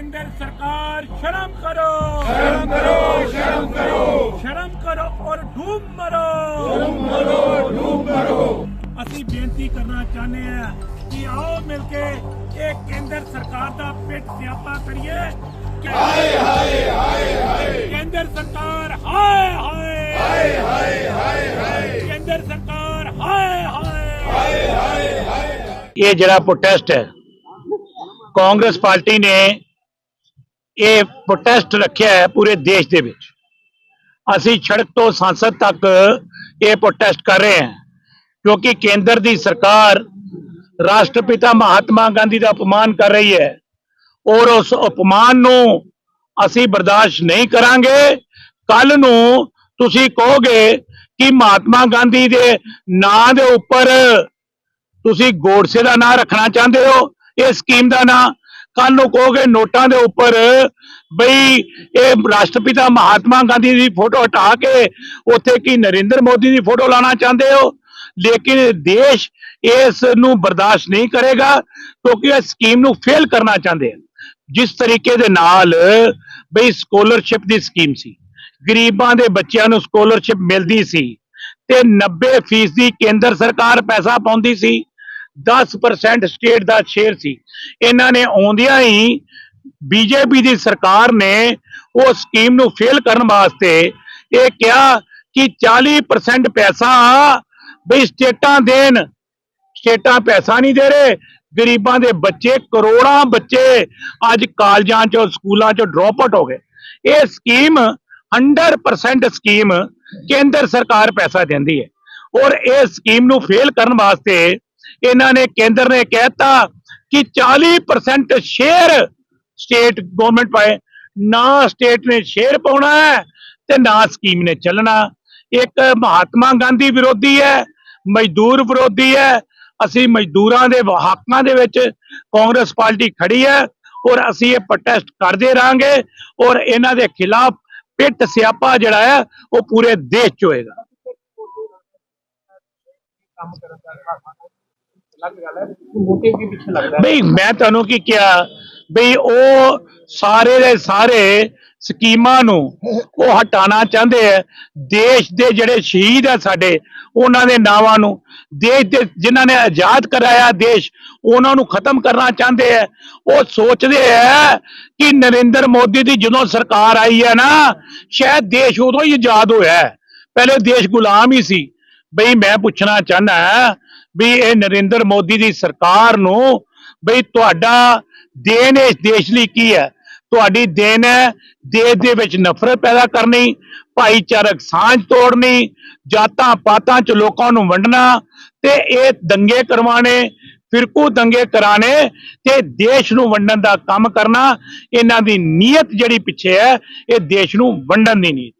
ਕੇਂਦਰ ਸਰਕਾਰ ਸ਼ਰਮ ਕਰੋ शर्म करो शर्म करो ਸ਼ਰਮ ਕਰੋ ਔਰ ਡੂਬ ਮਰੋ तुम मरो डूब मरो ਅਸੀਂ ਬੇਨਤੀ ਕਰਨਾ ਚਾਹੁੰਦੇ ਹਾਂ ਕਿ ਆਓ ਮਿਲ ਕੇ ਇਹ ਕੇਂਦਰ ਸਰਕਾਰ ਦਾ ਪਿੱਟ ਸਿਆਪਾ ਕਰੀਏ ਕਿ- हाय हाय हाय हाय ਕੇਂਦਰ ਸਰਕਾਰ ਹਾਏ ਹਾਏ हाय हाय हाय हाय ਕੇਂਦਰ ਸਰਕਾਰ ਹਾਏ ਹਾਏ हाय हाय हाय ਇਹ ਜਿਹੜਾ ਪ੍ਰੋਟੈਸਟ ਹੈ ਕਾਂਗਰਸ ਪਾਰਟੀ ਨੇ ਇਹ ਪ੍ਰੋਟੈਸਟ ਰੱਖਿਆ ਹੈ ਪੂਰੇ ਦੇਸ਼ ਦੇ ਵਿੱਚ। ਅਸੀਂ ਸੜਕ ਤੋਂ ਸੰਸਦ ਤੱਕ ਇਹ ਪ੍ਰੋਟੈਸਟ ਕਰ ਰਹੇ ਹਾਂ, ਕਿਉਂਕਿ ਕੇਂਦਰ ਦੀ ਸਰਕਾਰ ਰਾਸ਼ਟਰਪਿਤਾ ਮਹਾਤਮਾ ਗਾਂਧੀ ਦਾ ਅਪਮਾਨ ਕਰ ਰਹੀ ਹੈ ਔਰ ਉਸ ਅਪਮਾਨ ਨੂੰ ਅਸੀਂ ਬਰਦਾਸ਼ਤ ਨਹੀਂ ਕਰਾਂਗੇ। ਕੱਲ ਨੂੰ ਤੁਸੀਂ ਕਹੋਗੇ ਕਿ ਮਹਾਤਮਾ ਗਾਂਧੀ ਦੇ ਨਾਂ ਦੇ ਉੱਪਰ ਤੁਸੀਂ ਗੋਡਸੇ ਦਾ ਨਾਂ ਰੱਖਣਾ ਚਾਹੁੰਦੇ ਹੋ, ਇਹ ਸਕੀਮ ਦਾ ਨਾਂ ਕੱਲ ਨੂੰ ਕਹੋਗੇ ਨੋਟਾਂ ਦੇ ਉੱਪਰ ਬਈ ਇਹ ਰਾਸ਼ਟਰਪਿਤਾ ਮਹਾਤਮਾ ਗਾਂਧੀ ਦੀ ਫੋਟੋ ਹਟਾ ਕੇ ਉੱਥੇ ਕੀ ਨਰਿੰਦਰ ਮੋਦੀ ਦੀ ਫੋਟੋ ਲਾਣਾ ਚਾਹੁੰਦੇ ਹੋ? ਲੇਕਿਨ ਦੇਸ਼ ਇਸ ਨੂੰ ਬਰਦਾਸ਼ਤ ਨਹੀਂ ਕਰੇਗਾ ਕਿਉਂਕਿ ਇਹ ਸਕੀਮ ਨੂੰ ਫੇਲ ਕਰਨਾ ਚਾਹੁੰਦੇ ਆ ਜਿਸ ਤਰੀਕੇ ਦੇ ਨਾਲ ਬਈ ਸਕਾਲਰਸ਼ਿਪ ਦੀ ਸਕੀਮ ਸੀ, ਗਰੀਬਾਂ ਦੇ ਬੱਚਿਆਂ ਨੂੰ ਸਕਾਲਰਸ਼ਿਪ ਮਿਲਦੀ ਸੀ ਤੇ 90% ਕੇਂਦਰ ਸਰਕਾਰ ਪੈਸਾ ਪਾਉਂਦੀ ਸੀ 10% ਸਟੇਟ ਦਾ ਸ਼ੇਅਰ ਸੀ। ਇਹਨਾਂ ਨੇ ਆਉਂਦਿਆਂ ਹੀ ਬੀਜੇਪੀ ਦੀ ਸਰਕਾਰ ਨੇ ਉਹ ਸਕੀਮ ਨੂੰ ਫੇਲ ਕਰਨ ਵਾਸਤੇ ਇਹ ਕਿਹਾ ਕਿ 40% ਪੈਸਾ ਬਈ ਸਟੇਟਾਂ ਦੇਣ। ਸਟੇਟਾਂ ਪੈਸਾ ਨਹੀਂ ਦੇ ਰਹੇ। ਗਰੀਬਾਂ ਦੇ ਬੱਚੇ, ਕਰੋੜਾਂ ਬੱਚੇ ਅੱਜ ਕਾਲਜਾਂ ਚੋਂ, ਸਕੂਲਾਂ ਚੋਂ ਡ੍ਰੌਪ ਆਊਟ ਹੋ ਗਏ। ਇਹ ਸਕੀਮ 100% ਸਕੀਮ ਕੇਂਦਰ ਸਰਕਾਰ ਪੈਸਾ ਦਿੰਦੀ ਹੈ। ਔਰ ਇਹ ਸਕੀਮ ਨੂੰ ਫੇਲ ਕਰਨ ਵਾਸਤੇ ਇਹਨਾਂ ਨੇ ਕੇਂਦਰ ਨੇ ਕਹਿਤਾ ਕਿ 40% ਸ਼ੇਅਰ ਸਟੇਟ ਗਵਰਨਮੈਂਟ ਪਾਏ। ਨਾ ਸਟੇਟ ਨੇ ਸ਼ੇਅਰ ਪਾਉਣਾ ਹੈ ਤੇ ਨਾ ਸਕੀਮ ਨੇ ਚੱਲਣਾ। ਇੱਕ ਮਹਾਤਮਾ ਗਾਂਧੀ ਵਿਰੋਧੀ ਹੈ, ਮਜ਼ਦੂਰ ਵਿਰੋਧੀ ਹੈ। ਅਸੀਂ ਮਜ਼ਦੂਰਾਂ ਦੇ ਹੱਕਾਂ ਦੇ ਵਿੱਚ ਕਾਂਗਰਸ ਪਾਰਟੀ ਖੜੀ ਹੈ ਔਰ ਅਸੀਂ ਇਹ ਪ੍ਰੋਟੈਸਟ ਕਰਦੇ ਰਹਾਂਗੇ ਔਰ ਇਹਨਾਂ ਦੇ ਖਿਲਾਫ ਪਿੱਟ ਸਿਆਪਾ ਜਿਹੜਾ ਹੈ ਉਹ ਪੂਰੇ ਦੇਸ਼ 'ਚ ਹੋਏਗਾ। ਬਈ ਮੈਂ ਤੁਹਾਨੂੰ ਕੀ ਕਿਹਾ, ਬਈ ਉਹ ਸਾਰੇ ਦੇ ਸਾਰੇ ਸਕੀਮਾਂ ਨੂੰ ਉਹ ਹਟਾਉਣਾ ਚਾਹੁੰਦੇ ਆ। ਦੇਸ਼ ਦੇ ਜਿਹੜੇ ਸ਼ਹੀਦ ਆ ਸਾਡੇ, ਉਹਨਾਂ ਦੇ ਨਾਵਾਂ ਨੂੰ, ਦੇਸ਼ ਦੇ ਜਿਨ੍ਹਾਂ ਨੇ ਆਜ਼ਾਦ ਕਰਾਇਆ ਦੇਸ਼, ਉਹਨਾਂ ਨੂੰ ਖਤਮ ਕਰਨਾ ਚਾਹੁੰਦੇ ਆ। ਉਹ ਸੋਚਦੇ ਆ ਕਿ ਨਰਿੰਦਰ ਮੋਦੀ ਦੀ ਜਦੋਂ ਸਰਕਾਰ ਆਈ ਹੈ ਨਾ, ਸ਼ਾਇਦ ਦੇਸ਼ ਉਦੋਂ ਹੀ ਆਜ਼ਾਦ ਹੋਇਆ। ਹੈ। ਪਹਿਲੇ ਦੇਸ਼ ਗੁਲਾਮ ਹੀ ਸੀ। ਬਈ ਮੈਂ ਪੁੱਛਣਾ ਚਾਹੁੰਦਾ ਵੀ ਇਹ ਨਰਿੰਦਰ ਮੋਦੀ ਦੀ ਸਰਕਾਰ ਨੂੰ ਬਈ ਤੁਹਾਡਾ ਦੇਣ ਇਸ ਦੇਸ਼ ਲਈ ਕੀ ਹੈ? ਤੁਹਾਡੀ ਦੇਣ ਹੈ ਦੇਸ਼ ਦੇ ਵਿੱਚ ਨਫ਼ਰਤ ਪੈਦਾ ਕਰਨੀ, ਭਾਈਚਾਰਕ ਸਾਂਝ ਤੋੜਨੀ, ਜਾਤਾਂ ਪਾਤਾਂ ਚ ਲੋਕਾਂ ਨੂੰ ਵੰਡਣਾ ਤੇ ਇਹ ਦੰਗੇ ਕਰਵਾਣੇ ਫਿਰਕੂ ਦੰਗੇ ਕਰਾਣੇ ਤੇ ਦੇਸ਼ ਨੂੰ ਵੰਡਣ ਦਾ ਕੰਮ ਕਰਨਾ, ਇਹਨਾਂ ਦੀ ਨੀਅਤ ਜਿਹੜੀ ਪਿੱਛੇ ਹੈ, ਇਹ ਦੇਸ਼ ਨੂੰ ਵੰਡਣ ਦੀ ਨੀਅਤ